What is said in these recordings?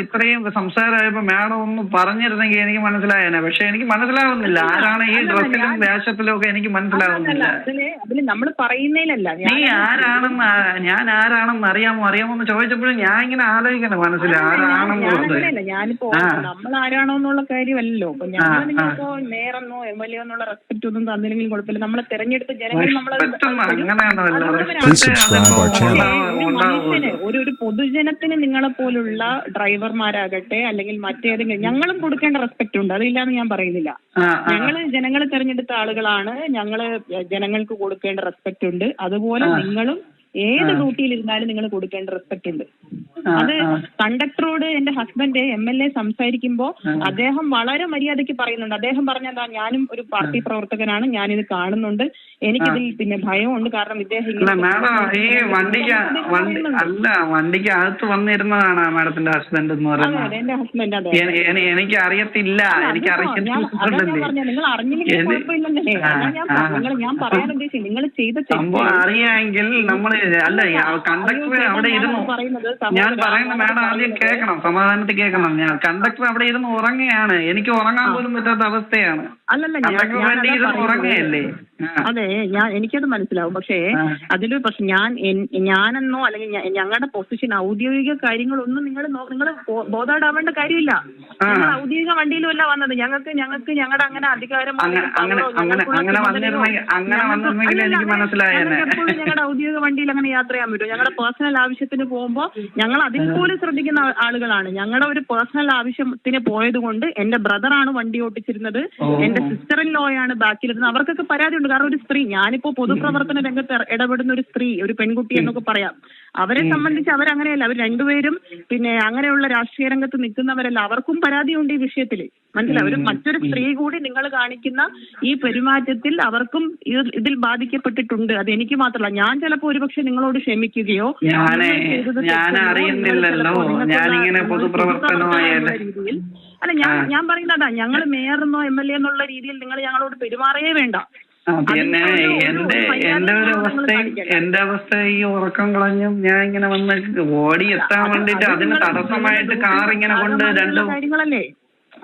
ഇത്രയും സംസാരമായപ്പോ മാഡം ഒന്ന് പറഞ്ഞിരുന്നെങ്കിൽ എനിക്ക് മനസ്സിലായേനെ. പക്ഷെ എനിക്ക് മനസ്സിലാവുന്നില്ല. ആരാണ് ഈ ഡ്രസ്സിലും ഞാൻ- വേഷത്തിലും ഒക്കെ എനിക്ക് മനസ്സിലാവുന്നില്ല. അതിൽ നമ്മൾ പറയുന്നതിലല്ല നീ ആരാണെന്ന് ഞാൻ ആരാണെന്ന് അറിയാമോ? അറിയാമോ എന്ന് ചോദിച്ചപ്പോഴും ഞാൻ ഇങ്ങനെ ആലോചിക്കണം മനസ്സിൽ ഞാനങ്ങനെയല്ല ഞാനിപ്പോ നമ്മൾ ആരാണോ എന്നുള്ള കാര്യമല്ലല്ലോ. അപ്പൊ ആ. നിങ്ങളിപ്പോ മേയറെന്നോ എം എൽ എ എന്നുള്ള റെസ്പെക്ട് ഒന്നും തന്നില്ലെങ്കിലും കുഴപ്പമില്ല. നമ്മളെ തെരഞ്ഞെടുത്ത ജനങ്ങൾ നമ്മളെ ഒരു പൊതുജനത്തിന് നിങ്ങളെ പോലുള്ള ഡ്രൈവർമാരാകട്ടെ അല്ലെങ്കിൽ മറ്റേതെങ്കിലും ഞങ്ങളും കൊടുക്കേണ്ട റെസ്പെക്ട് ഉണ്ട്. അതില്ലാന്ന് ഞാൻ പറയുന്നില്ല. ഞങ്ങൾ ജനങ്ങളെ തെരഞ്ഞെടുത്ത ആളുകളാണ്. ഞങ്ങൾ ജനങ്ങൾക്ക് കൊടുക്കേണ്ട റെസ്പെക്ട് ഉണ്ട്. അതുപോലെ നിങ്ങളും ഏത് ഡ്യൂട്ടിയിലിരുന്നാലും നിങ്ങൾ കൊടുക്കേണ്ട റെസ്പെക്ട് ഉണ്ട്. അത് കണ്ടക്ടറോട് എന്റെ ഹസ്ബൻഡ് എം എൽ എ സംസാരിക്കുമ്പോ അദ്ദേഹം വളരെ മര്യാദയ്ക്ക് പറയുന്നുണ്ട്. അദ്ദേഹം പറഞ്ഞതാ ഞാനും ഒരു പാർട്ടി പ്രവർത്തകനാണ്. ഞാനിത് കാണുന്നുണ്ട്. എനിക്കിതിൽ പിന്നെ ഭയമുണ്ട്. കാരണം ഇദ്ദേഹം ഈ വണ്ടിക്ക് വണ്ടി അല്ല വണ്ടിക്ക് അകത്ത് വന്നിരുന്നതാണ് മാഡത്തിന്റെ ഹസ്ബൻഡ് എന്ന് പറയുന്നത്. എനിക്ക് അറിയത്തില്ല എനിക്ക് നിങ്ങൾ അറിഞ്ഞില്ലെങ്കിൽ എനി- കുഴപ്പമില്ലെന്നേ ഞാൻ പറയാൻ ഉദ്ദേശിച്ചു നിങ്ങൾ ചെയ്ത അറിയാമെങ്കിൽ നമ്മൾ അല്ല കണ്ടക്ടർ അവിടെ ഇരുന്നു ഞാൻ പറയുന്ന മാഡം ആദ്യം കേൾക്കണം സമാധാനത്തിൽ കേൾക്കണം. ഞാൻ കണ്ടക്ടർ അവിടെ ഇരുന്ന് ഉറങ്ങുകയാണ്. എനിക്ക് ഉറങ്ങാൻ പോലും പറ്റാത്ത അവസ്ഥയാണ്. ഉറങ്ങുകയല്ലേ? അതെ ഞാൻ എനിക്കത് മനസ്സിലാവും. പക്ഷേ അതിൽ പക്ഷെ ഞാൻ ഞാനെന്നോ അല്ലെങ്കിൽ ഞങ്ങളുടെ പൊസിഷൻ ഔദ്യോഗിക കാര്യങ്ങളൊന്നും നിങ്ങൾ നിങ്ങൾ ബോധാടാവേണ്ട കാര്യമില്ല. ഞങ്ങൾ ഔദ്യോഗിക വണ്ടിയിലുമല്ല വന്നത്. ഞങ്ങൾക്ക് ഞങ്ങൾക്ക് ഞങ്ങളുടെ അങ്ങനെ അധികാരം ഞങ്ങളുടെ ഔദ്യോഗിക വണ്ടിയിൽ അങ്ങനെ യാത്ര ചെയ്യാൻ പറ്റുമോ ഞങ്ങളുടെ പേഴ്സണൽ ആവശ്യത്തിന് പോകുമ്പോൾ ഞങ്ങൾ അതിൽ പോലും ശ്രദ്ധിക്കുന്ന ആളുകളാണ്. ഞങ്ങളുടെ ഒരു പേഴ്സണൽ ആവശ്യത്തിന് പോയത് കൊണ്ട് എന്റെ ബ്രദറാണ് വണ്ടി ഓട്ടിച്ചിരുന്നത്. എന്റെ സിസ്റ്റർ ഇൻ ലോ ലോയാണ് ബാക്കിലിരുന്നത്. അവർക്കൊക്കെ പരാതി ഉണ്ട് കാരണം ഒരു സ്ത്രീ ഞാനിപ്പോ പൊതുപ്രവർത്തന രംഗത്ത് ഇട- ഇടപെടുന്ന ഒരു സ്ത്രീ ഒരു പെൺകുട്ടി എന്നൊക്കെ പറയാം. അവരെ സംബന്ധിച്ച് അവരങ്ങനെയല്ല. അവർ രണ്ടുപേരും പിന്നെ അങ്ങനെയുള്ള രാഷ്ട്രീയ രംഗത്ത് നിൽക്കുന്നവരല്ല. അവർക്കും പരാതിയുണ്ട് ഈ വിഷയത്തിൽ മനസ്സിലായി? ഒരു മറ്റൊരു സ്ത്രീ കൂടി നിങ്ങൾ കാണിക്കുന്ന ഈ പെരുമാറ്റത്തിൽ അവർക്കും ഇതിൽ ബാധിക്കപ്പെട്ടിട്ടുണ്ട്. അത് എനിക്ക് മാത്രമല്ല. ഞാൻ ചിലപ്പോൾ ഒരുപക്ഷെ നിങ്ങളോട് ക്ഷമിക്കുകയോ ഞാൻ ഞാൻ അറിയുന്നില്ലല്ലോ. ഞാനിങ്ങനെ രീതിയിൽ. അല്ല ഞാൻ ഞാൻ പറയുന്നതാ ഞങ്ങൾ മേയറെന്നോ എം എൽ എ എന്നുള്ള രീതിയിൽ നിങ്ങൾ ഞങ്ങളോട് പെരുമാറേ വേണ്ട. പിന്നെ എന്റെ എന്റെ ഒരു അവസ്ഥ. എന്റെ അവസ്ഥ ഈ ഉറക്കം കളഞ്ഞും ഞാൻ ഇങ്ങനെ വന്ന് ഓടി എത്താൻ വേണ്ടിട്ട് അത് അതിന് തടസ്സമായിട്ട് കാർ ഇങ്ങനെ കൊണ്ട് രണ്ടു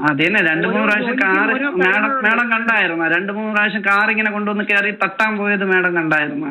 അതന്നെ രണ്ട് മൂന്ന് പ്രാവശ്യം കാർ മാഡം മാഡം കണ്ടായിരുന്നോ? രണ്ടു മൂന്ന് പ്രാവശ്യം കാർ ഇങ്ങനെ കൊണ്ടുവന്ന് കയറി തട്ടാൻ പോയത് മാഡം കണ്ടായിരുന്നോ?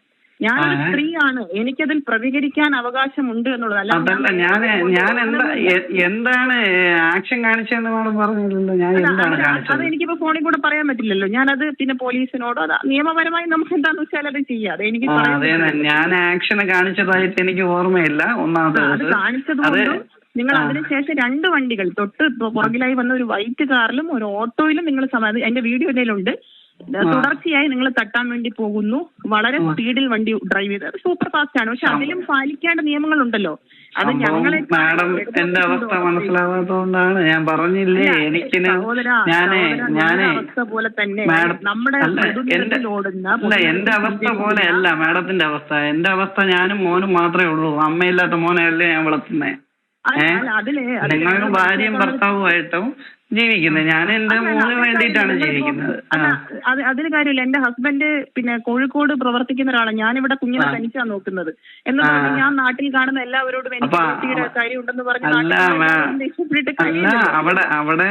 ഞാനൊരു. സ്ത്രീയാണ്. എനിക്കതിൽ പ്രതികരിക്കാൻ അവകാശമുണ്ട് എന്നുള്ളത് അതല്ല ഞാൻ ഞാൻ എന്താ എ- എന്താണ് ആക്ഷൻ കാണിച്ചതെന്ന് മാഡം പറഞ്ഞില്ലല്ലോ. ഞാൻ എന്താണ് അത് കാണിച്ചത്? എനിക്കിപ്പോ ഫോണിൽ കൂടെ പറയാൻ പറ്റില്ലല്ലോ. ഞാനത് പിന്നെ പോലീസിനോടോ അത് നിയമപരമായി നമുക്ക് എന്താന്ന് വെച്ചാൽ അത് ചെയ്യാം. അത് എനിക്ക് ആ പറയാൻ അതെ ഞാൻ ആക്ഷൻ കാണിച്ചതായിട്ട് എനിക്ക് ഓർമ്മയില്ല. ഒന്നാമത്തെ അത് അത് കാണിച്ചതുകൊണ്ടും നിങ്ങൾ അതിനുശേഷം രണ്ട് വണ്ടികൾ തൊട്ട് പുറകിലായി വന്ന ഒരു വൈറ്റ് കാറിലും ഒരു ഓട്ടോയിലും നിങ്ങൾ സമാധി എന്റെ വീഡിയോ ഇതിലുണ്ട്. തുടർച്ചയായി നിങ്ങൾ തട്ടാൻ വേണ്ടി പോകുന്നു. വളരെ സ്പീഡിൽ വണ്ടി ഡ്രൈവ് ചെയ്ത്. സൂപ്പർ ഫാസ്റ്റ് ആണ്. പക്ഷെ അതിലും പാലിക്കേണ്ട നിയമങ്ങളുണ്ടല്ലോ. അത് ഞങ്ങളെ മാഡം എന്റെ അവസ്ഥ മനസ്സിലാവാത്തതുകൊണ്ടാണ് ഞാൻ പറഞ്ഞില്ലേ എനിക്ക് ഞാനേ ഞാനേ അവസ്ഥ പോലെ തന്നെ നമ്മുടെ ഓടുന്ന എന്റെ അവസ്ഥ പോലെ അല്ല മാഡത്തിന്റെ അവസ്ഥ. എന്റെ അവസ്ഥ ഞാനും മോനും മാത്രമേ ഉള്ളൂ. അമ്മയില്ലാത്ത മോനെയല്ലേ ഞാൻ വളർത്തുന്നേ. നിങ്ങൾ ഭാര്യയും ഭർത്താവുമായിട്ടും ജീവിക്കുന്നത്. ഞാൻ എന്റെ മോന് വേണ്ടിയിട്ടാണ് ജീവിക്കുന്നത്. അതിന് കാര്യമില്ല. എന്റെ ഹസ്ബൻഡ് പിന്നെ കോഴിക്കോട് പ്രവർത്തിക്കുന്ന ഒരാളാണ്. ഇവിടെ കുഞ്ഞിനെ. തനിച്ചാ നോക്കുന്നത്. എന്ന് ആ. ഞാൻ നാട്ടിൽ കാണുന്ന എല്ലാവരോടും എനിക്ക് കാര്യമുണ്ടെന്ന് പറഞ്ഞ്. അവിടെ അവിടെ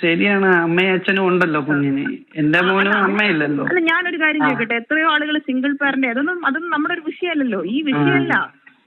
ശരിയാണ്. അമ്മയും അച്ഛനും ഉണ്ടല്ലോ കുഞ്ഞിന്. എന്റെ മോനും അമ്മയില്ലല്ലോ. അല്ല ഞാനൊരു കാര്യം ചോദിക്കട്ടെ? എത്രയോ ആളുകൾ സിംഗിൾ പാരന്റ് അതൊന്നും അതൊന്നും നമ്മുടെ ഒരു വിഷയമല്ലല്ലോ. ഈ വിഷയമല്ല.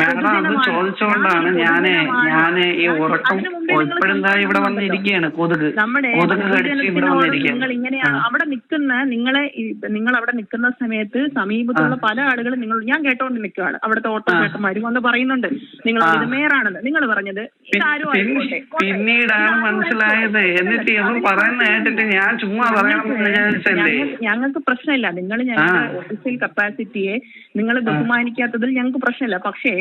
മാഡം അത് ചോദിച്ചുകൊണ്ടാണ് ഞാൻ ഞാൻ ഈ ഉറക്കം ദാ ഇവിടെ വന്നിരിക്കുകയാണ് കൊതുക്. നമ്മുടെ കൊതുക് കടിച്ച് ഇവിടെ വന്നിരിക്കുക അവിടെ നിൽക്കുന്ന നിങ്ങളെ നിങ്ങൾ അവിടെ നിൽക്കുന്ന സമയത്ത് സമീപത്തുള്ള പല ആളുകളും നിങ്ങൾ ഞാൻ കേട്ടോണ്ട് നിൽക്കുകയാണ് അവിടുത്തെ ഓട്ടോ ചേട്ടന്മാരും വന്ന് പറയുന്നുണ്ട്. നിങ്ങൾ മേയറാണെന്ന് നിങ്ങൾ പറഞ്ഞത്. പിന്നീടാണ് മനസ്സിലായത്. എന്നിട്ട് ഒന്നും പറയുന്ന കേട്ടിട്ട് ഞാൻ ചുമ്മാ പറയണമെന്ന് ഞങ്ങൾക്ക് പ്രശ്നമില്ല. നിങ്ങൾ ഞങ്ങളുടെ ഓഫീസിൽ കപ്പാസിറ്റിയെ നിങ്ങൾ ബഹുമാനിക്കാത്തതിൽ ഞങ്ങൾക്ക് പ്രശ്നമില്ല. പക്ഷേ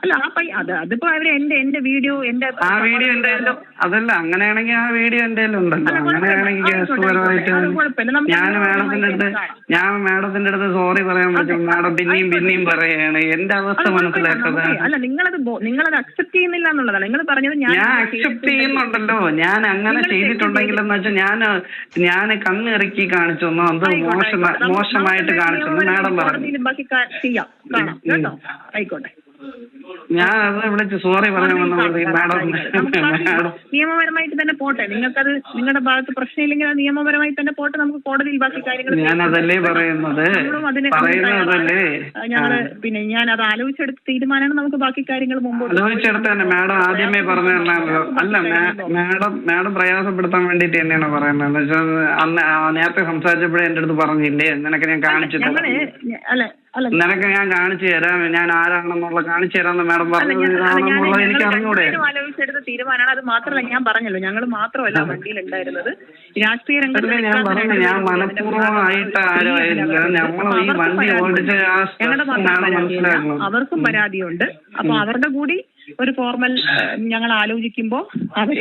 അല്ല ആ പയ്യ അത് അതിപ്പോ അവർ എന്റെ എന്റെ വീഡിയോ എന്റെ ആ വീഡിയോ കയ്യിലും- അതല്ല അങ്ങനെയാണെങ്കിൽ ആ വീഡിയോ എന്റെ ഉണ്ടല്ലോ. അങ്ങനെയാണെങ്കിൽ കേസുപരമായിട്ട് ഞാൻ മാഡത്തിന്റെ അടുത്ത്. ഞാൻ മാഡത്തിന്റെ അടുത്ത് സോറി പറയാൻ പറ്റും. മാഡം പിന്നെയും പിന്നെയും പറയാണ്. എന്റെ അവസ്ഥ. മനസ്സിലാക്കാതെ. അല്ല നിങ്ങളത് നിങ്ങളത് അക്സെപ്റ്റ് ചെയ്യുന്നില്ല എന്നുള്ളതാണ് നിങ്ങൾ പറഞ്ഞത് ഞാൻ അക്സെപ്റ്റ് ചെയ്യുന്നുണ്ടല്ലോ. ഞാൻ അങ്ങനെ ചെയ്തിട്ടുണ്ടെങ്കിൽ എന്ന് വെച്ചാൽ ഞാൻ ഞാൻ കണ്ണിറക്കി കാണിച്ചൊന്നോ അത് മോശം. മോശമായിട്ട് കാണിച്ചു മാഡം പറഞ്ഞു. ബാക്കി ചെയ്യാം. ആയിക്കോട്ടെ. ഞാൻ അത് വിളിച്ച് സോറി നിയമപരമായിട്ട് തന്നെ പോട്ടെ നിങ്ങൾക്കത് നിങ്ങളുടെ ഭാഗത്ത് പ്രശ്നമില്ലെങ്കിൽ അത് നിയമപരമായി തന്നെ പോട്ടെ നമുക്ക് കോടതിയിൽ ബാക്കി കാര്യങ്ങൾ ഞാൻ അതല്ലേ പറയുന്നത് അതിന് ഞങ്ങൾ പിന്നെ ഞാൻ അത് ആലോചിച്ചെടുത്ത് തീരുമാനമാണ് നമുക്ക് ബാക്കി കാര്യങ്ങൾ മുമ്പോട്ട് ആലോചിച്ചെടുത്ത് തന്നെ മാഡം ആദ്യമേ പറഞ്ഞു അല്ല മാഡം മാഡം പ്രയാസപ്പെടുത്താൻ വേണ്ടിട്ട് തന്നെയാണ് പറയുന്നത് അന്ന് നേരത്തെ സംസാരിച്ചപ്പോഴേ എന്റെ അടുത്ത് പറഞ്ഞില്ലേ നിനക്ക് ഞാൻ കാണിച്ചു അല്ല നിനക്ക് ഞാൻ കാണിച്ചു തരാം ഞാൻ ആരാണെന്നുള്ള കാണിച്ചു തരാമെന്ന് മാഡം അല്ല, പറഞ്ഞത് അല്ല, എനിക്ക് അറിഞ്ഞൂടെ. ആലോചിച്ചെടുത്ത തീരുമാനമാണ്. അത് മാത്രമല്ല ഞാൻ പറഞ്ഞല്ലോ ഞങ്ങൾ മാത്രമല്ല വണ്ടിയിൽ ഉണ്ടായിരുന്നത് രാഷ്ട്രീയ രംഗത്ത് ഞാൻ പറഞ്ഞു ഞാൻ മനഃപൂർവമായിട്ട് ആരും നമ്മൾ ഈ വണ്ടി. ഓടിച്ച അവർക്കും പരാതിയുണ്ട്. അപ്പൊ അവരുടെ കൂടി ഒരു ഫോർമൽ ഞങ്ങൾ ആലോചിക്കുമ്പോ അവർ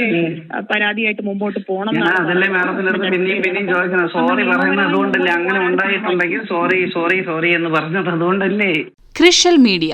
പരാതിയായിട്ട് മുമ്പോട്ട് പോകണം അതല്ലേ മാഡത്തിന്റെ അടുത്ത് പിന്നെയും പിന്നെയും ചോദിക്കുന്നത് സോറി പറയുന്നത് അതുകൊണ്ടല്ലേ അങ്ങനെ ഉണ്ടായിട്ടുണ്ടെങ്കിൽ സോറി സോറി സോറി എന്ന് പറഞ്ഞത് അതുകൊണ്ടല്ലേ. ക്രിഷ്യൽ മീഡിയ